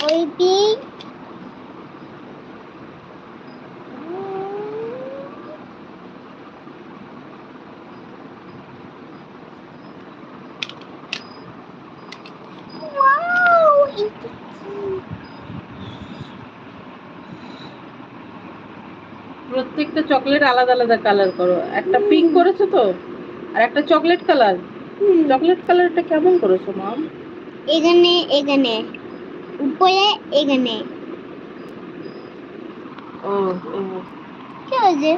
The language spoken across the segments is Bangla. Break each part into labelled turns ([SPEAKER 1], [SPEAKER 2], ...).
[SPEAKER 1] ওই
[SPEAKER 2] প্রত্যেকটা চকলেট আলাদা আলাদা কালার করো। একটা পিঙ্ক করেছ তো আর একটা চকলেট কালার।
[SPEAKER 1] হুম,
[SPEAKER 2] চকলেট কালারটা কেমন করেছ মাম
[SPEAKER 1] এখানে এখানে। উপরে এখানে। কি হয়েছে?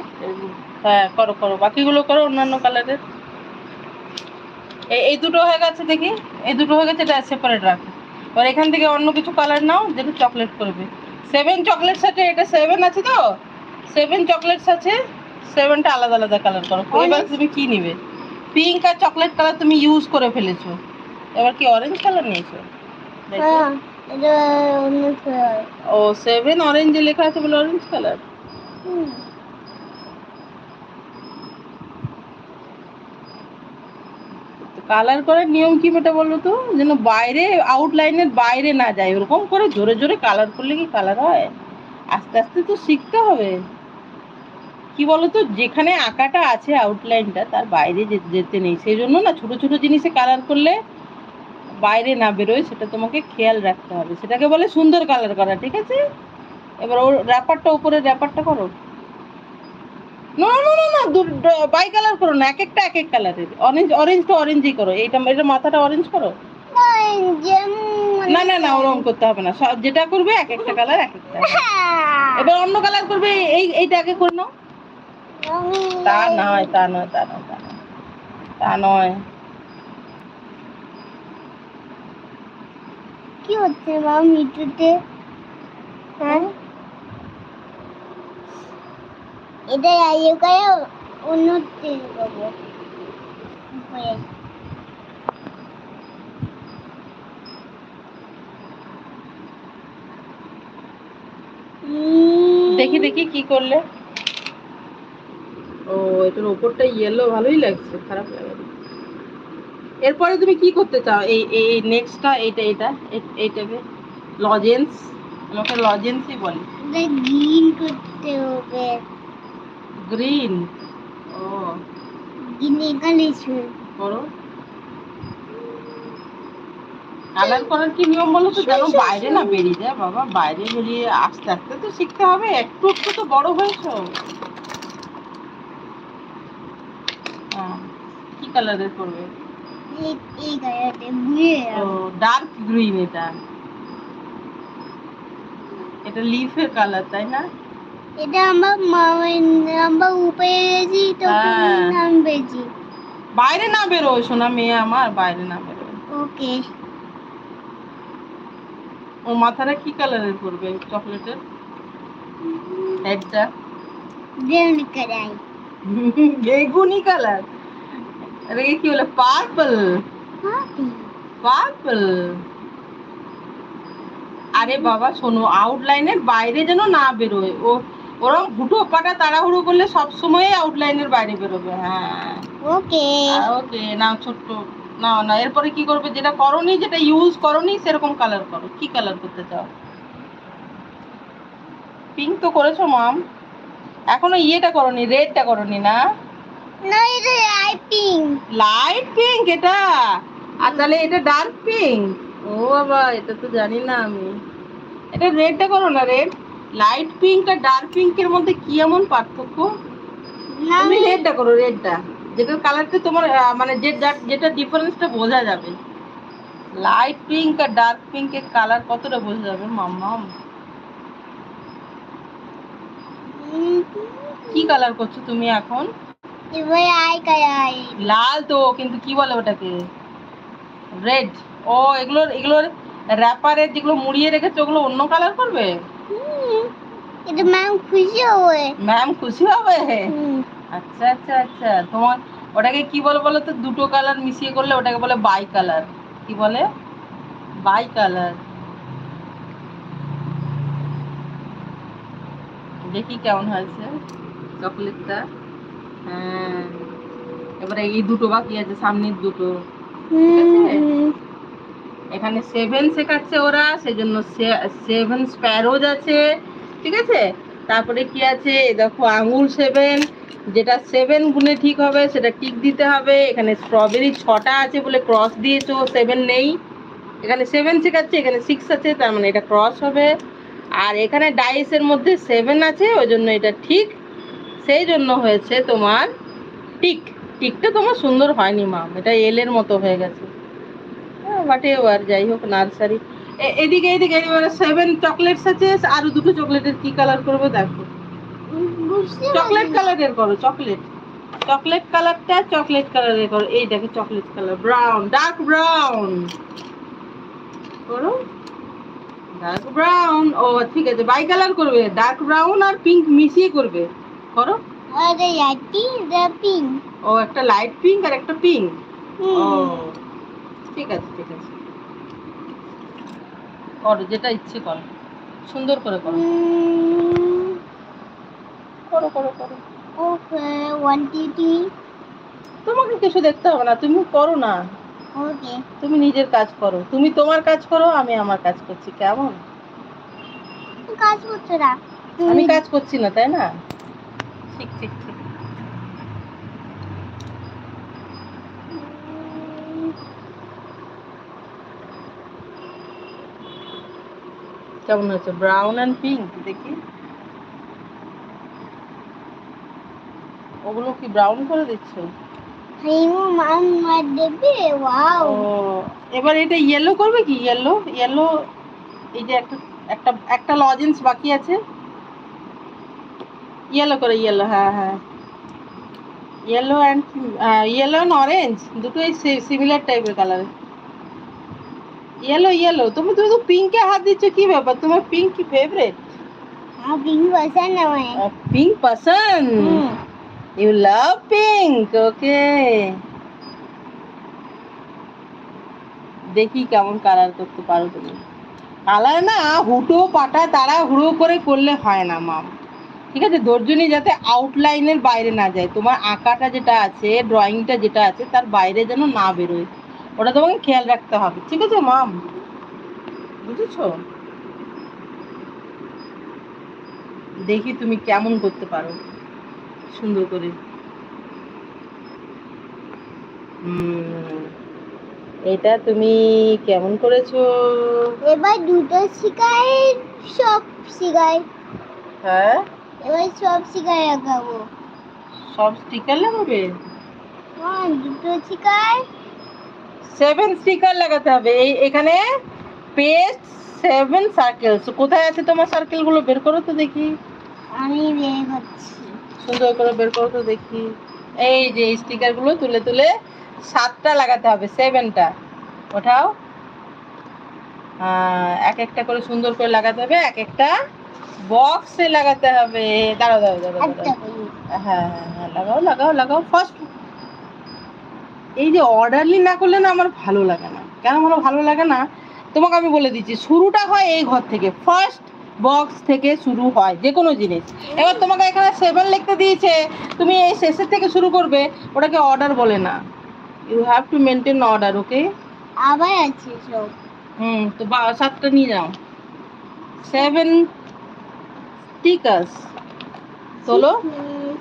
[SPEAKER 2] হ্যাঁ করো করো। বাকিগুলো করো অন্যান্য কালারের এই দুটো হয়ে গেছে দেখি। এই দুটো হয়ে গেছে এটা সেপারেট রাখো। এবার এখান থেকে অন্য কিছু কালার নাও যেটা চকলেট করবে। সেভেন চকলেটস আছে এটা সেভেন আছে তো? সেভেন চকলেটস আছে সেভেনটা আলাদা আলাদা কালার করো। এবার তুমি কি নিবে? পিঙ্ক আর চকলেট কালার তুমি ইউজ করে ফেলেছো। এবার কি অরেঞ্জ কালার নিয়েছো? ও সেভেন অরেঞ্জে লেখা আছে বলে অরেঞ্জ কালার কালার করার নিয়ম কি বেটা বলো তো? যেন বাইরে আউটলাইনের বাইরে না যায়। ওরকম করে জোরে জোরে কালার করলে কি কালার হয়? আস্তে আস্তে তো শিখতে হবে। কি বলতো যেখানে আঁকাটা আছে আউটলাইনটা তার বাইরে যেতে নেই। সেই জন্য না ছোট ছোট জিনিসে কালার করলে বাইরে না বেরোয় সেটা তোমাকে খেয়াল রাখতে হবে। সেটাকে বলে সুন্দর কালার করা ঠিক আছে? এবার ওর র্যাপারটা উপরে র্যাপারটা করো। না না না না বাই কালার করো না এক একটা এক এক কালারের অরেঞ্জ অরেঞ্জ তো অরেঞ্জই করো। এইটা এটা মাথাটা অরেঞ্জ করো?
[SPEAKER 1] না,
[SPEAKER 2] না না ওরকম করতে হবে না। সব যেটা করবে এক একটা কালার এক একটা
[SPEAKER 1] হ্যাঁ,
[SPEAKER 2] এবার অন্য কালার করবে এই এইটা আগে করে নাও। তা নয় তা নয় তা নয় তা নয় তা নয়।
[SPEAKER 1] কি হচ্ছে মা মিটুতে হ্যাঁ? এটা আইয়ে করে উন্নতি করব। উম,
[SPEAKER 2] দেখি দেখি কি করলে। ও এটার উপরটা ইয়েলো ভালোই লাগছে খারাপ লাগে না। এরপরে তুমি কি করতে চাও? এই এই নেক্সটটা এইটা এটা এ- এইটাকে লজেন্স আমাকে লজেন্সই বলে।
[SPEAKER 1] গ্রিন করতে হবে।
[SPEAKER 2] গ্রিন ও।
[SPEAKER 1] গ্রিন এখানে ছিল।
[SPEAKER 2] করো। কালার করার কি নিয়ম বলো তো? যেন বাইরে না বেরিয়ে যায় বাবা। বাইরে বেরিয়ে আস্তে আস্তে তো শিখতে হবে। একটু একটু তো বড় হয়েছো। হ্যাঁ, কি কালারের করবে ডার্ক গ্রিন এটা। এটা লিফের কালার তাই না?
[SPEAKER 1] এটা আমার উপরে গেছি তখন
[SPEAKER 2] হ্যাঁ।
[SPEAKER 1] নামবেছি
[SPEAKER 2] বাইরে না বেরোয় সোনা মেয়ে আমার বাইরে না বেরোয়।
[SPEAKER 1] ওকে।
[SPEAKER 2] ও মাথাটা কি কালারের করবে চকলেটের? হেডটা
[SPEAKER 1] ব্রাউন করাই
[SPEAKER 2] বেগুনি কালার আরে এ কি বলে পার্পল পার্পল আরে বাবা শোনো আউটলাইনের বাইরে যেন না বেরোয়। ও ওরম হুটো পাটা তাড়াহুড়ো করলে সব সময় আউটলাইনের বাইরে বেরোবে হ্যাঁ।
[SPEAKER 1] ওকে
[SPEAKER 2] ওকে না ছোট্ট না না এরপরে কি করবে যেটা করনি যেটা ইউজ করনি সেরকম কালার করো। কি কালার করতে চাও? পিঙ্ক তো করেছ মাম এখনও ইয়েটা করনি রেডটা করনি না?
[SPEAKER 1] না এটা আই পিঙ্ক
[SPEAKER 2] লাইট পিঙ্ক এটা? আর তাহলে এটা ডার্ক পিঙ্ক ও বাবা এটা তো জানি না আমি। এটা রেডটা করো না রেড লাইট পিঙ্ক আর ডার্ক পিঙ্কের মধ্যে কি এমন পার্থক্য?
[SPEAKER 1] না
[SPEAKER 2] তুমি রেডটা করো রেডটা যেটার কালারটা তোমার মানে যে যেটা ডিফারেন্সটা বোঝা যাবে। লাইট পিঙ্ক আর ডার্ক পিঙ্কের কালার কতটা বোঝা যাবে মাম্মাম কি কালার করছ তুমি এখন? লাল তো কিন্তু কি বলে ওটাকে? রেড ও এগুলোর এগুলোর র্যাপারের যেগুলো মুড়িয়ে রেখেছে ওগুলো অন্য কালার করবে?
[SPEAKER 1] এটা ম্যাম খুশি হবে।
[SPEAKER 2] ম্যাম খুশি হবে? আচ্ছা আচ্ছা আচ্ছা। তোমার ওটাকে কি বলে বলো তো? দুটো কালার মিশিয়ে করলে ওটাকে বলে বাই কালার কি বলে? বাই কালার দেখি কেমন হয়েছে। চকলেটটা। হ্যাঁ। এবারে এই দুটো বাকি আছে সামনের দুটো। এখানে সেভেন শেখাচ্ছে ওরা সেজন্য সেভেন স্প্যারোজ আছে। ঠিক আছে? তারপরে কি আছে? দেখো আঙুল সেভেন যেটা সেভেন গুণে ঠিক হবে সেটা টিক দিতে হবে। এখানে স্ট্রবেরি ছটা আছে বলে ক্রস দিয়েছ সেভেন নেই। এখানে সেভেন শেখাচ্ছে এখানে সিক্স আছে তার মানে এটা ক্রস হবে। আর এখানে ডাইসের মধ্যে সেভেন আছে ওই জন্য এটা ঠিক সেই জন্য হয়েছে তোমার টিক। টিকটা তোমার সুন্দর হয়নি মাম এটা এলের মতো হয়ে গেছে। বাট এবার যাই হোক, নার্সারি। এদিকে এদিকে, এবারে সেভেন চকলেটস আছে। আরও দুটো চকলেটের কি কালার করব দেখো। চকলেট কালারের করো চকলেট চকলেট কালারটা চকলেট কালারের করো। এই দেখো chocolate colour brown dark brown করো। ডার্ক ব্রাউন ও, ঠিক আছে। বাই কালার করবে। ডার্ক ব্রাউন আর পিঙ্ক মিশিয়ে করবে। করো? ও একটা লাইট পিঙ্ক আর একটা পিঙ্ক ও ঠিক আছে ঠিক আছে। করো যেটা ইচ্ছে করো। সুন্দর করে করো। করো করো করো।
[SPEAKER 1] ওকে ওয়ান টু
[SPEAKER 2] তোমাকে কিছু দেখতে হবে না তুমি করো না।
[SPEAKER 1] ওকে।
[SPEAKER 2] তুমি নিজের কাজ করো। তুমি তোমার কাজ করো আমি আমার কাজ করছি কেমন?
[SPEAKER 1] কাজ করছ না।
[SPEAKER 2] আমি কাজ করছি না তাই না? ঠিক ঠিক ঠিক। কেমন হচ্ছে ব্রাউন অ্যান্ড পিঙ্ক দেখি। ওগুলো কি ব্রাউন করে দিচ্ছ? এবার এটা ইয়েলো করবে কি? ইয়েলো ইয়েলো এই যে একটা একটা একটা লজেন্স বাকি আছে? ইয়েলো করে ইয়েলো হ্যাঁ হ্যাঁ। Yellow and yellow and orange দুটোই সিমিলার টাইপের কালার ইয়েলো ইয়েলো তুমি তুমি তো পিঙ্কে হাত দিচ্ছ কি ব্যাপার? তোমার পিঙ্ক কি ফেভারিট
[SPEAKER 1] পিঙ্ক
[SPEAKER 2] পিঙ্ক পছন্দ ইউ লাভ পিঙ্ক ওকে দেখি কেমন কালার করতে পারো তুমি। কালার না হুটো পাটা তারা হুড়ো করে করলে হয় না মাম ঠিক আছে দর্জনী যাতে আউটলাইনের বাইরে না যায়। তোমার আঁকাটা যেটা আছে ড্রয়িংটা যেটা আছে তার বাইরে যেন না বেরোয়। ওটা তোমাকে খেয়াল রাখতে হবে ঠিক আছে মাম বুঝেছ? দেখি তুমি কেমন করতে পারো। সুন্দর করে। এটা তুমি কেমন করেছ?
[SPEAKER 1] এবার দুটো শিকাই সব শিকাই।
[SPEAKER 2] হ্যাঁ?
[SPEAKER 1] এবার সব শিকাই লাগাবো
[SPEAKER 2] সব স্টিকার লাগাবে?
[SPEAKER 1] হ্যাঁ দুটো শিকাই
[SPEAKER 2] সেভেন স্টিকার লাগাতে হবে। এই এখানে পেস্ট সেভেন সার্কেলস কোথায় আছে তোমার সার্কেলগুলো? বের করো তো দেখি।
[SPEAKER 1] আমি বের করছি।
[SPEAKER 2] সুন্দর করে বের করো তো দেখি। এই যে স্টিকারগুলো তুলে তুলে সাতটা লাগাতে হবে সেভেনটা ওঠাও। এক একটা করে সুন্দর করে লাগাতে হবে এক একটা বক্সে লাগাতে হবে। দাঁড়াও দাঁড়াও দাঁড়াও হ্যাঁ হ্যাঁ হ্যাঁ লাগাও লাগাও লাগাও। ফার্স্ট এই যে অর্ডারলি না করলে না আমার ভালো লাগে না। কেন আমার ভালো লাগে না? তোমাকে আমি বলে দিচ্ছি শুরুটা হয় এই ঘর থেকে। ফার্স্ট বক্স থেকে শুরু হয় যে কোনো জিনিস। এবার তোমাকে এখানে সেভেন লিখতে দিয়েছে। তুমি এই শেষের থেকে শুরু করবে ওটাকে অর্ডার বলে না। You have to maintain order okay
[SPEAKER 1] আবার আছে সব।
[SPEAKER 2] হুম তো বা- সাতটা নিয়ে যাও সেভেন তোলো
[SPEAKER 1] হুম,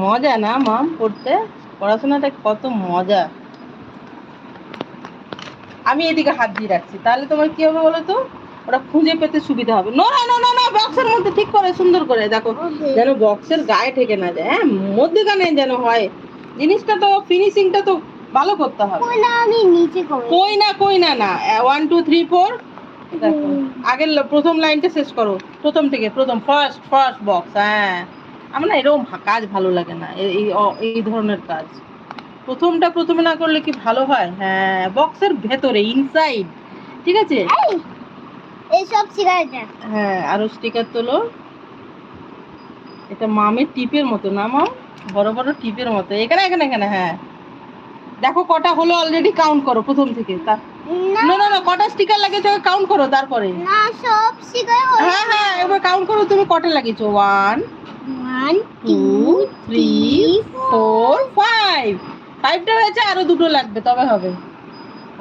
[SPEAKER 2] মজা না মাম পড়তে? পড়াশোনাটা কত মজা। আমি এদিকে হাত দিয়ে রাখছি। তাহলে তোমার কি হবে বলো তো? ওটা খুঁজে পেতে সুবিধা হবে। না না না না বক্সের মধ্যে ঠিক করে সুন্দর করে। দেখো যেন বক্সের গায়ে ঠেকে না যায়। হ্যাঁ মধ্যেখানে যেন হয়। জিনিসটা তো ফিনিশিংটা তো ভালো করতে হবে।
[SPEAKER 1] কই না আমি নিচে করি
[SPEAKER 2] কই না কই না না। ওয়ান টু থ্রি ফোর দেখো। আগের প্রথম লাইনটা শেষ করো। প্রথম থেকে প্রথম ফার্স্ট ফার্স্ট বক্স হ্যাঁ। আমার না এরকম কাজ ভালো লাগে না এই এই ধরনের কাজ। প্রথমটা প্রথমে না করলে কি ভালো হয়? হ্যাঁ বক্সের ভেতরে ইনসাইড ঠিক আছে?
[SPEAKER 1] এই এই সব শিকাইটা
[SPEAKER 2] হ্যাঁ আরও স্টিকার তোলো। এটা মামের টিপের মতো না মাম বড় বড় টিপের মতো। এখানে এখানে এখানে হ্যাঁ। দেখো কটা হলো অলরেডি কাউন্ট করো প্রথম থেকে। তা-
[SPEAKER 1] না।
[SPEAKER 2] না না কটা স্টিকার লাগিয়েছো কাউন্ট করো তারপরে।
[SPEAKER 1] না সব শিকাই
[SPEAKER 2] হ্যাঁ হ্যাঁ এবার কাউন্ট করো তুমি কটা লাগিয়েছো। One
[SPEAKER 1] one
[SPEAKER 2] two three four five ফাইভটা হয়েছে আরও দুটো লাগবে তবে হবে।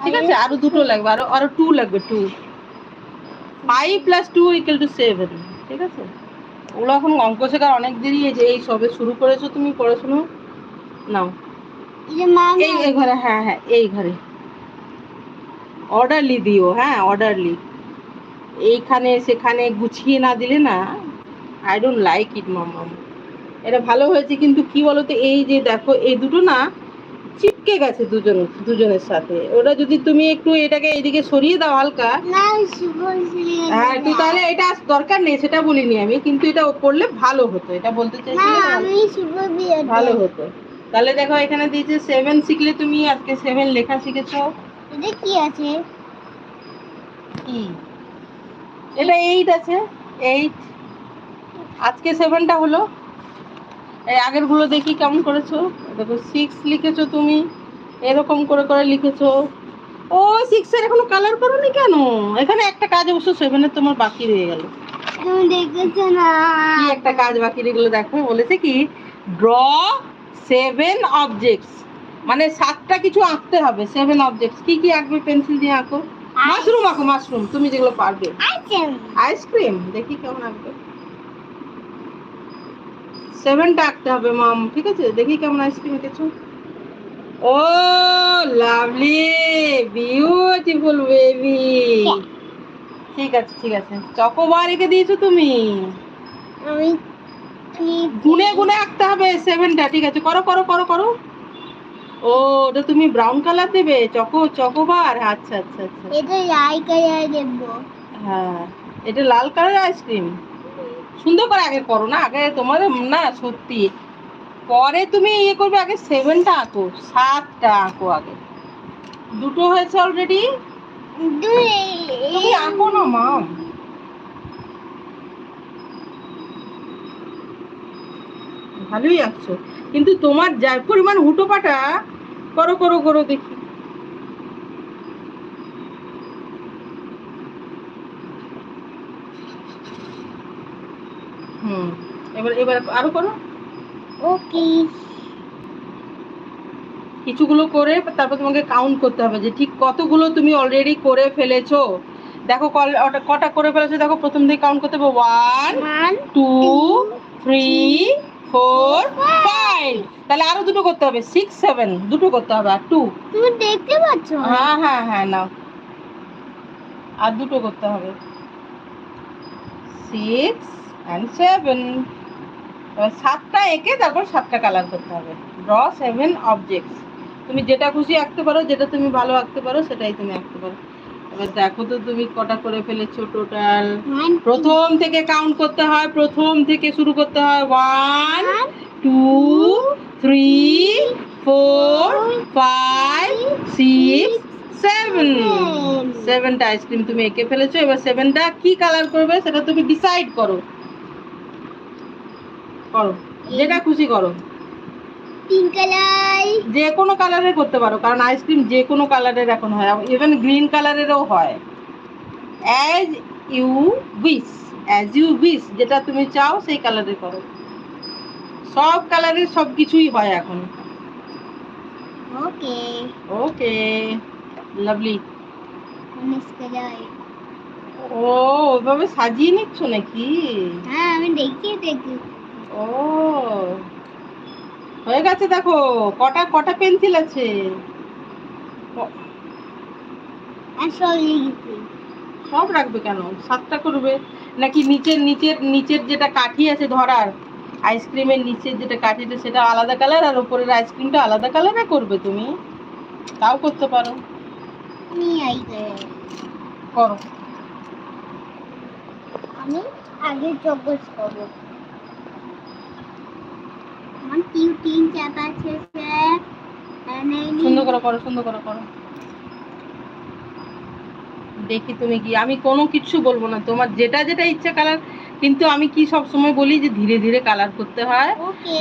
[SPEAKER 2] ঠিক আছে আরও দুটো লাগবে আরও আরও টু লাগবে two five plus two equal to seven ঠিক আছে? ওগুলো এখন অঙ্ক শেখার অনেক দেরি যে এই সবে শুরু করেছ তুমি পড়াশোনা। নাও।
[SPEAKER 1] এই
[SPEAKER 2] ঘরে হ্যাঁ হ্যাঁ এই ঘরে। অর্ডারলি দিও হ্যাঁ অর্ডারলি এইখানে, সেখানে গুছিয়ে না দিলে না আই ডোন্ট লাইক ইট মামাম এটা ভালো হয়েছে, কিন্তু কি বলতো, এই যে দেখো, এই দুটো না চিপকে গেছে দুজন, দুজনের সাথে। ওটা যদি তুমি একটু এটাকে এইদিকে সরিয়ে দাও হালকা। হ্যাঁ একটু তাহলে এটা দরকার নেই, সেটা বলিনি আমি, কিন্তু এটা করলে ভালো হতো। এটা বলতে চাইছি ভালো হতো। তাহলে দেখো, এখানে দিয়েছে সেভেন শিখলে তুমি আজকে সেভেন লেখা শিখেছো।
[SPEAKER 1] এটা কি আছে?
[SPEAKER 2] কি? এটা এইট আছে এইট আজকে সেভেনটা হলো। এই আগেরগুলো দেখি কেমন করেছ? দেখো সিক্স লিখেছো তুমি এরকম করে করে লিখেছো। ও সিক্স এর এখনও কালার করোনি কেন? এখানে একটা কাজ অবশ্য সেভেনের তোমার বাকি রয়ে গেল।
[SPEAKER 1] দেখেছ না?
[SPEAKER 2] কি একটা কাজ বাকি রইগুলো দেখো বলেছে কি ড্র সেভেন অবজেক্টস মানে সাতটা কিছু আঁকতে হবে সেভেন অবজেক্টস কি কি আঁকবে পেন্সিল দিয়ে আঁকো? মাশরুম আঁকো মাশরুম তুমি যেগুলো পারবে। আইসক্রিম দেখি কেমন আঁকবে। সেভেনটা আঁকতে হবে মাম ঠিক আছে? দেখি কেমন আইসক্রিম এঁকেছো। ও লাভলি বিউটিফুল বেবি ঠিক আছে ঠিক আছে। চকোবার এঁকে দিয়েছ তুমি?
[SPEAKER 1] আমি
[SPEAKER 2] গুনে গুনে আঁকতে হবে সেভেনটা ঠিক আছে করো করো করো করো। ওটা তুমি ব্রাউন কালার দেবে? চকো চকোবার আচ্ছা আচ্ছা আচ্ছা।
[SPEAKER 1] এটা রাই কালার দেবো।
[SPEAKER 2] হ্যাঁ এটা লাল কালার আইসক্রিম সুন্দর করে আগে করো না আগে তোমার না সত্যি। পরে তুমি ইয়ে করবে আগে সেভেনটা আঁকো সাতটা আঁকো আগে। দুটো হয়েছে অলরেডি তুমি আঁকো না মাম ভালোই আঁকছো। কিন্তু তোমার যা পরিমাণ হুটোপাটা করো করো করো দেখি। হুম এবার এবার আরও করো।
[SPEAKER 1] ওকে।
[SPEAKER 2] কিছুগুলো করে তারপর তোমাকে কাউন্ট করতে হবে যে ঠিক কতগুলো তুমি অলরেডি করে ফেলেছো। দেখো কটা করে ফেলেছো? দেখো প্রথম থেকে কাউন্ট করতে হবে। One two three four five তাহলে আরও দুটো করতে হবে সিক্স সেভেন দুটো করতে হবে আর টু
[SPEAKER 1] তুমি দেখতে পাচ্ছ?
[SPEAKER 2] হ্যাঁ হ্যাঁ হ্যাঁ নাও। আর দুটো করতে হবে। সিক্স অ্যান্ড সেভেন এবার সাতটা এঁকে তারপর সাতটা কালার করতে হবে। ড্র সেভেন অবজেক্টস তুমি যেটা খুশি আঁকতে পারো যেটা তুমি ভালো আঁকতে পারো সেটাই তুমি আঁকতে পারো। এবার দেখো তো তুমি কটা করে ফেলেছো টোটাল প্রথম থেকে কাউন্ট করতে হয় প্রথম থেকে শুরু করতে হয় one two three four five six seven সেভেনটা ice cream তুমি এঁকে ফেলেছো এবার সেভেনটা কি কালার করবে সেটা তুমি ডিসাইড করো। করো। যেটা খুশি করো।
[SPEAKER 1] Pink colour.
[SPEAKER 2] যে কোনো কালারের করতে পারো কারণ আইসক্রিম যে কোনো কালারের এখন হয়। ইভেন গ্রিন কালারেরও হয়। As you wish as you wish যেটা তুমি চাও সেই কালারের করো। সব কালারের সব কিছুই হয় এখন।
[SPEAKER 1] ওকে
[SPEAKER 2] ওকে লাভলি ও ওইভাবে সাজিয়ে নিচ্ছ নাকি?
[SPEAKER 1] হ্যাঁ আমি দেখি দেখি।
[SPEAKER 2] ও। হয়ে গেছে দেখো কটা কটা পেন্সিল আছে?
[SPEAKER 1] সব
[SPEAKER 2] রাখবে কেন? সাতটা করবে। নাকি নিচের নিচের নিচের যেটা কাঠি আছে ধরার আইসক্রিমের নিচের যেটা কাঠিটা সেটা আলাদা কালার আর উপরের আইসক্রিমটা আলাদা কালারে করবে তুমি? তাও করতে পারো। করো।
[SPEAKER 1] আমি আগে চকস করব। আমার তিন চাপা আছে স্যার
[SPEAKER 2] সুন্দর করে করো সুন্দর করে করো। দেখি তুমি কি আমি কোনো কিছু বলব না। তোমার যেটা যেটা ইচ্ছা কালার কিন্তু আমি কি সব সময় বলি যে ধীরে ধীরে কালার করতে হয়।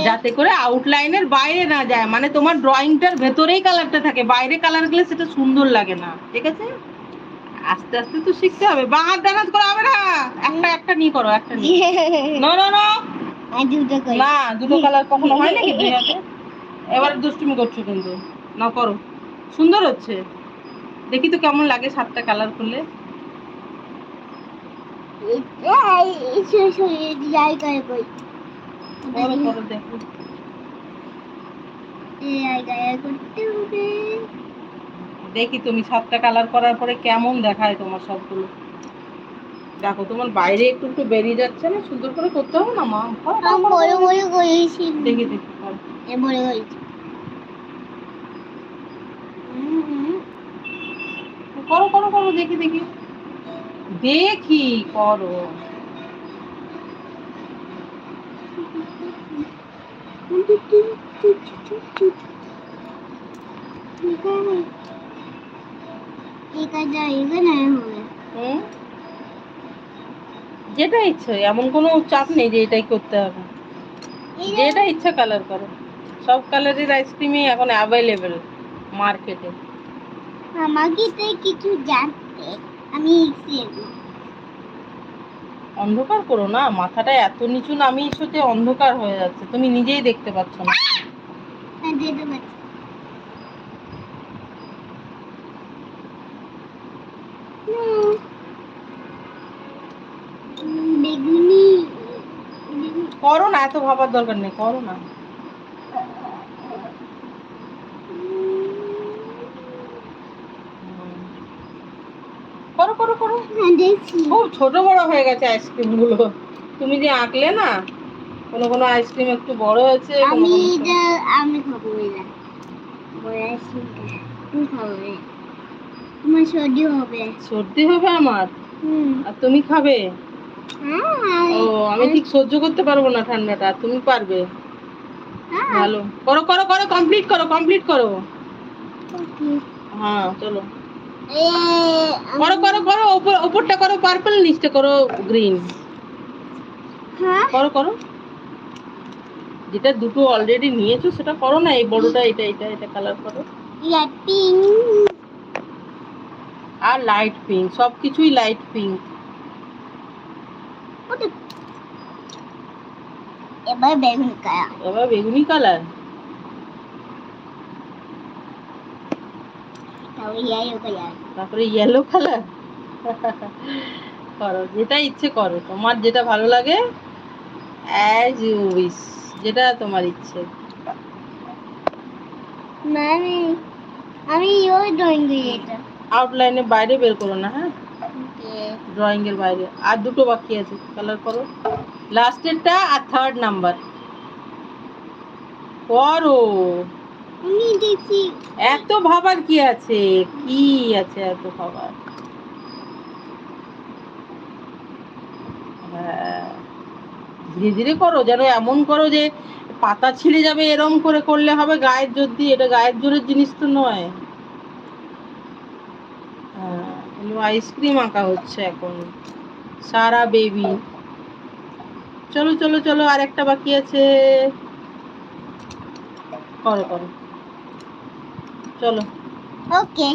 [SPEAKER 2] যাতে করে আউটলাইনের বাইরে না যায়। মানে তোমার ড্রয়িংটার ভেতরেই কালারটা থাকে। বাইরে কালার গেলে সেটা সুন্দর লাগে না। ঠিক আছে? আস্তে আস্তে তো শিখতে হবে। বাহার ডানাত করা হবে না একটা একটা নিয়ে করো একটা নিয়ে। না না না না দুটো কালার কখনো হয় নাকি দুই হাতে এবার দুষ্টুমি করছ কিন্তু। না করো। সুন্দর হচ্ছে। দেখি তো কেমন লাগে সাতটা কালার করলে। দেখি। তুমি সাতটা কালার করার পরে কেমন দেখায় তোমার সবগুলো। দেখো তোমার বাইরে একটু একটু বেরিয়ে যাচ্ছে না? সুন্দর করে করতে হবে না মা?
[SPEAKER 1] বড়। বড় করেছি।
[SPEAKER 2] দেখি দেখি করো।
[SPEAKER 1] এ বড় করেছি।
[SPEAKER 2] করো করো করো দেখি দেখি। দেখি করো।
[SPEAKER 1] এখানে হবে।
[SPEAKER 2] হুম? যেটা ইচ্ছে এমন কোনো চাপ নেই যে এটাই করতে হবে। যেটা ইচ্ছা কালার করো। সব কালারের আইসক্রিমই এখন অ্যাভেলেবেল মার্কেটে
[SPEAKER 1] আমাকে তো কিছু জানতে আমি
[SPEAKER 2] অন্ধকার করো না মাথাটা এত নিচু নামিয়েছো যে অন্ধকার হয়ে যাচ্ছে। তুমি নিজেই দেখতে পাচ্ছ না।
[SPEAKER 1] হ্যাঁ যেতে পারছি হুম। উম, বেগুনি বেগুনি-
[SPEAKER 2] করো না এত ভাবার দরকার নেই করো না করো করো করো।
[SPEAKER 1] হ্যাঁ
[SPEAKER 2] খুব ছোট বড় হয়ে গেছে আইসক্রিমগুলো তুমি যে আঁকলে না কোনো কোনো আইসক্রিম একটু বড় হয়েছে
[SPEAKER 1] আমি আমি খাব বড় আইসক্রিমটা তুমি খাবে তোমার সর্দি হবে।
[SPEAKER 2] সর্দি হবে আমার? আর তুমি খাবে? ও আমি ঠিক সহ্য করতে পারব না ঠান্ডাটা তুমি পারবে। ভালো। করো করো করো কমপ্লিট করো কমপ্লিট করো। হ্যাঁ চলো। করো করো করো ওপর ওপরটা করো পার্পল নিচটা করো গ্রিন
[SPEAKER 1] হ্যাঁ।
[SPEAKER 2] করো করো। যেটা দুটো অলরেডি নিয়েছো সেটা করো না এই বড়টা এটা এটা এটা কালার করো। আর লাইট পিঙ্ক সব কিছুই লাইট পিঙ্ক
[SPEAKER 1] এবার বেগুন কায়া
[SPEAKER 2] এবার বেগুনি কালার? তারপরে ইয়েলো কালার করো যেটা ইচ্ছে করো। তোমার যেটা ভালো লাগে অ্যাজ ইউ উইশ যেটা তোমার ইচ্ছে।
[SPEAKER 1] মানে আমি ওই ড্রয়িং এটা।
[SPEAKER 2] আউটলাইনের বাইরে বের করো না হ্যাঁ? ড্রয়িং এর বাইরে। আর দুটো বাকি আছে। কালার করো। লাস্টেরটা আর থার্ড নাম্বার করো এত ভাবার কি আছে? কি আছে এত ভাবার? হ্যাঁ। ধীরে ধীরে করো যেন এমন করো যে পাতা ছিঁড়ে যাবে এরম করে করলে হবে গায়ের জোর দিয়ে। এটা গায়ের জোরের জিনিস তো নয়। হ্যাঁ আইসক্রিম আঁকা হচ্ছে এখন। সারা বেবি চলো চলো চলো আর একটা বাকি আছে। করো করো। চলো।
[SPEAKER 1] ওকে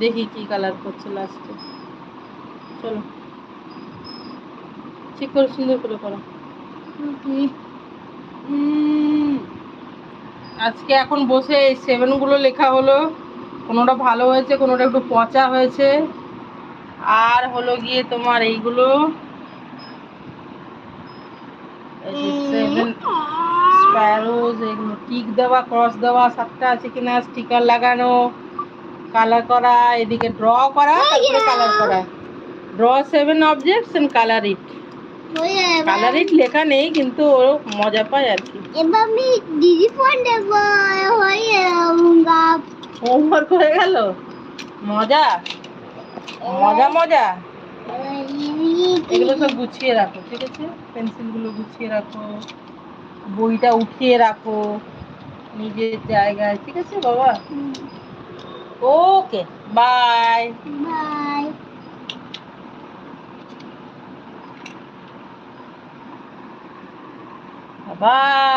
[SPEAKER 2] দেখি কি কালার করছে লাস্টে চলো। ঠিক করে সুন্দর করে করো। আজকে এখন বসে এই সেভেনগুলো লেখা হলো। কোনোটা ভালো হয়েছে কোনোটা একটু পচা হয়েছে। আর হলো গিয়ে তোমার এইগুলো সেভেন স্প্যারোজ এগুলো টিক দেওয়া ক্রস দেওয়া সাতটা আছে কিনা স্টিকার লাগানো কালার করা এদিকে ড্র করা তারপরে কালার করা। Draw seven objects and colour it colour it লেখা নেই কিন্তু ও মজা পায় আর কি।
[SPEAKER 1] এবার আমি দিদি ফোন দেব হয়ে
[SPEAKER 2] হোমওয়ার্ক হয়ে গেল? মজা? মজা মজা? এগুলো সব গুছিয়ে রাখো ঠিক আছে? পেন্সিলগুলো গুছিয়ে রাখো। বইটা উঠিয়ে রাখো নিজের জায়গায় ঠিক আছে বাবা? Okay bye
[SPEAKER 1] bye
[SPEAKER 2] bye